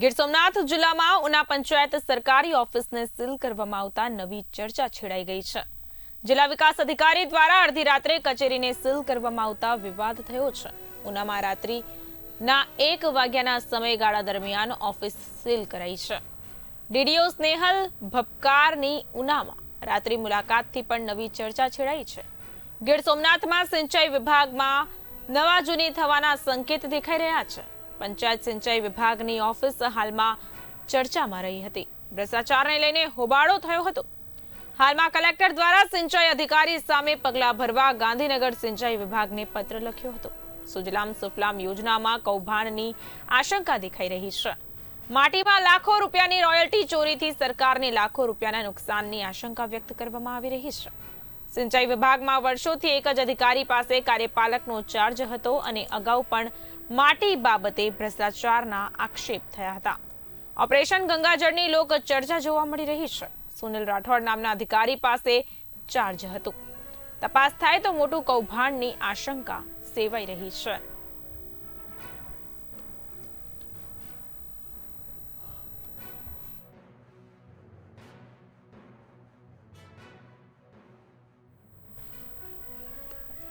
ગીર સોમનાથ જિલ્લામાં ઉના પંચાયત સરકારી ઓફિસને સીલ કરવામાં આવતા નવી ચર્ચા છેડાઈ ગઈ છે. જિલ્લા વિકાસ અધિકારી દ્વારા અડધી રાત્રે કચેરીને સીલ કરવામાં આવતા વિવાદ થયો છે. ઉનામાં રાત્રિના એક વાગ્યાના સમયગાળા દરમિયાન ઓફિસ સીલ કરાઈ છે. ડીડીઓ સ્નેહલ ભપકારની ઉનામાં રાત્રિ મુલાકાતથી પણ નવી ચર્ચા છેડાઈ છે. ગીર સોમનાથમાં સિંચાઈ વિભાગમાં નવા જૂની થવાના સંકેત દેખાઈ રહ્યા છે. પંચાયત સિંચાઈ વિભાગની ઓફિસ હાલમાં ચર્ચામાં રહી હતી. ભ્રષ્ટાચારને લઈને હોબાળો થયો હતો. હાલમાં કલેક્ટર દ્વારા સિંચાઈ અધિકારી સામે પગલાં ભરવા ગાંધીનગર સિંચાઈ વિભાગને પત્ર લખ્યો હતો. સુજલામ સુફલામ યોજનામાં કૌભાંડની આશંકા દેખાઈ રહી છે. માટીમાં લાખો રૂપિયાની રોયલ્ટી ચોરીથી સરકારને લાખો રૂપિયાના નુકસાનની આશંકા વ્યક્ત કરવામાં આવી રહી છે. સિંચાઈ વિભાગમાં વર્ષોથી એક જ અધિકારી પાસે કાર્યપાલકનો ચાર્જ હતો અને અગાઉ પણ માટી બાબતે ભ્રષ્ટાચારના આક્ષેપ થયા હતા. ઓપરેશન ગંગાજળની લોક ચર્ચા જોવા મળી રહી છે. સુનિલ રાઠોડ નામના અધિકારી પાસે ચાર્જ હતું. તપાસ થાય તો મોટું કૌભાંડની આશંકા સેવાઈ રહી છે.